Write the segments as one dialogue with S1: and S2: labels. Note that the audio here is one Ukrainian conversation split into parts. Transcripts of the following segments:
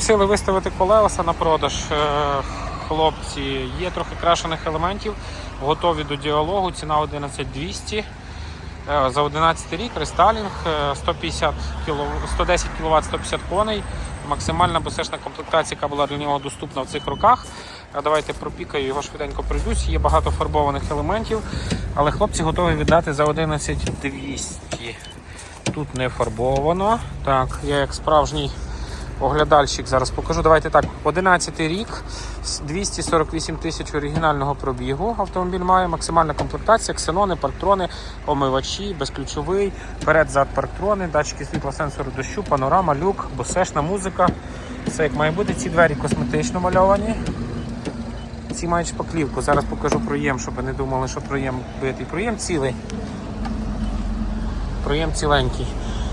S1: Сили виставити колеса на продаж. Е, Хлопці, є трохи крашених елементів, готові до діалогу. Ціна 11200. Е, За 11 рік рестайлінг, е, 150 кіло, 110 кВт, 150 коней. Максимальна безпечна комплектація, яка була для нього доступна в цих роках. Е, Давайте пропікаю його швиденько пройдусь. Є багато фарбованих елементів, але хлопці готові віддати за 11200. Тут не фарбовано. Так, я як справжній оглядальщик зараз покажу. Давайте так. 11 рік, 248 тисяч оригінального пробігу. Автомобіль має максимальна комплектація, ксенони, парктрони, омивачі, безключовий, перед-зад парктрони, датчики світла, сенсору дощу, панорама, люк, босешна музика. Все як має бути. Ці двері косметично мальовані. Ці мають шпаклівку. Зараз покажу проєм, щоб ви не думали, що проєм битий. Проєм цілий. Проєм ціленький.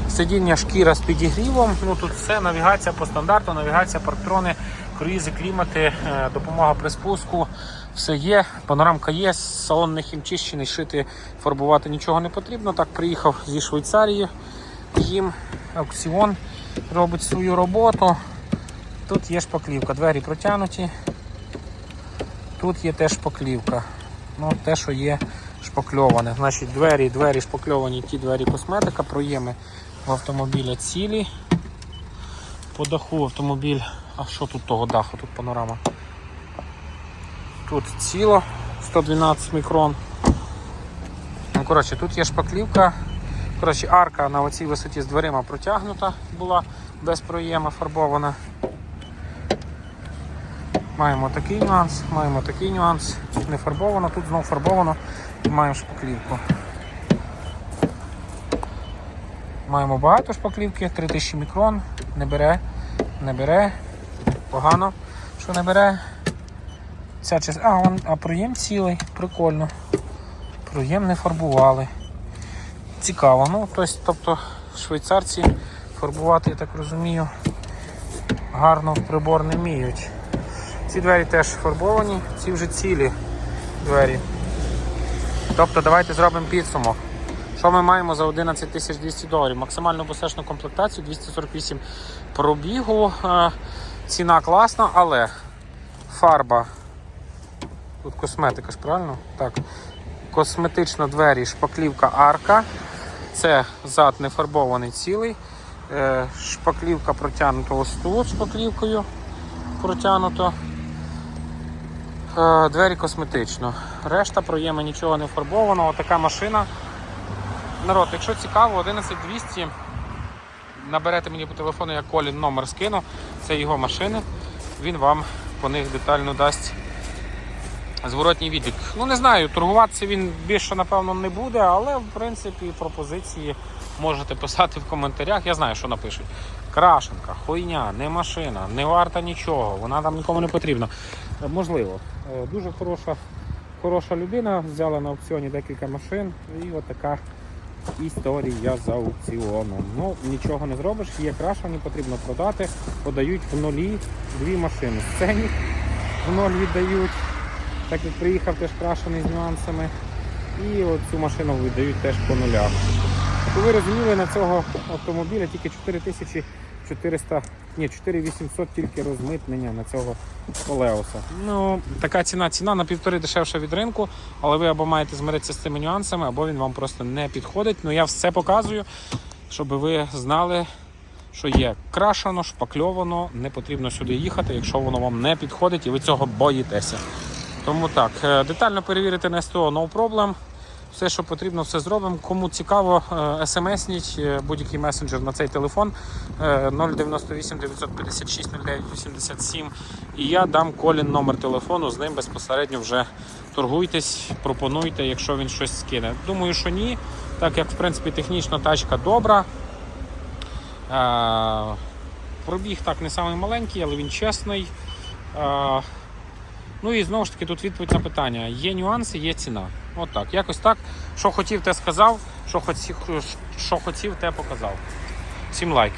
S1: Сидіння шкіра з підігрівом. Ну тут все, навігація по стандарту, навігація, парктрони, круїзи, клімати, е, допомога при спуску. Все є, панорамка є, салон не хімчищений, шити, фарбувати нічого не потрібно. Так, приїхав зі Швейцарії. Їм аукціон робить свою роботу. Тут є шпаклівка, двері протягнуті. Тут є теж шпаклівка. Ну, те, що є шпакльоване. Значить, двері, двері шпакльовані, ті двері косметика, проєми в автомобіля цілі. По даху автомобіль. А що тут того даху? Тут панорама. Тут ціло 112 мікрон. Ну, коротше, тут є шпаклівка. Коротше, арка на оцій висоті з дверима протягнута була без проєма фарбована. Маємо такий нюанс, маємо такий нюанс. Не фарбовано, тут знов фарбовано і маємо шпаклівку. Маємо багато шпаклівки, 3000 мікрон, не бере, не бере, погано, що не бере. Ця частина, а, он, а проєм цілий, прикольно. Проєм не фарбували. Цікаво. Ну, тобто, тобто швейцарці фарбувати, я так розумію, гарно в прибор не вміють. Ці двері теж фарбовані, ці вже цілі двері. Тобто давайте зробимо підсумок. Що ми маємо за 11 200 доларів? Максимальну безпечну комплектацію 248 пробігу. Е, Ціна класна, але фарба. Тут косметика ж правильно? Так. Косметично двері, шпаклівка арка. Це зад не фарбований цілий. Е, Шпаклівка протягнута ось тут шпаклівкою. Протягнуто. Е, Двері косметично. Решта проєми нічого не фарбовано. Отака машина. Народ, якщо цікаво, 11200 наберете мені по телефону, я Колін номер скину. Це його машини. Він вам по них детально дасть зворотній відлік. Ну не знаю, торгуватися він більше, напевно, не буде, але в принципі пропозиції можете писати в коментарях. Я знаю, що напишуть. Крашенка, хуйня, не машина, не варта нічого, вона там нікому не потрібна. Е, Можливо, Е, дуже хороша, хороша людина, взяла на аукціоні декілька машин і отака історія з аукціоном. Ну, нічого не зробиш, є крашені, потрібно продати, подають в нулі дві машини. Сценік в ноль віддають, так як приїхав теж крашений з нюансами. І оцю цю машину віддають теж по нулях. Ви розуміли, на цього автомобіля тільки 4400, ні, 4800 тільки розмитнення на цього Олеоса. Ну, така ціна, ціна на півтори дешевша від ринку, але ви або маєте змиритися з цими нюансами, або він вам просто не підходить. Ну я все показую, щоб ви знали, що є крашено, шпакльовано, не потрібно сюди їхати, якщо воно вам не підходить і ви цього боїтеся. Тому так, е, детально перевірити на СТО no problem. Все, що потрібно, все зробимо. Кому цікаво, е, смсніть е, будь-який месенджер на цей телефон е, 098 956 09 87 і я дам Колін номер телефону, з ним безпосередньо вже торгуйтесь, пропонуйте, якщо він щось скине. Думаю, що ні, так як в принципі технічно тачка добра. Е, Пробіг так не самий маленький, але він чесний. Ну і знову ж таки тут відповідь на питання. Є нюанси, є ціна. От так. Якось так. Що хотів, те сказав, що хотів, що хотів те показав. Всім лайк.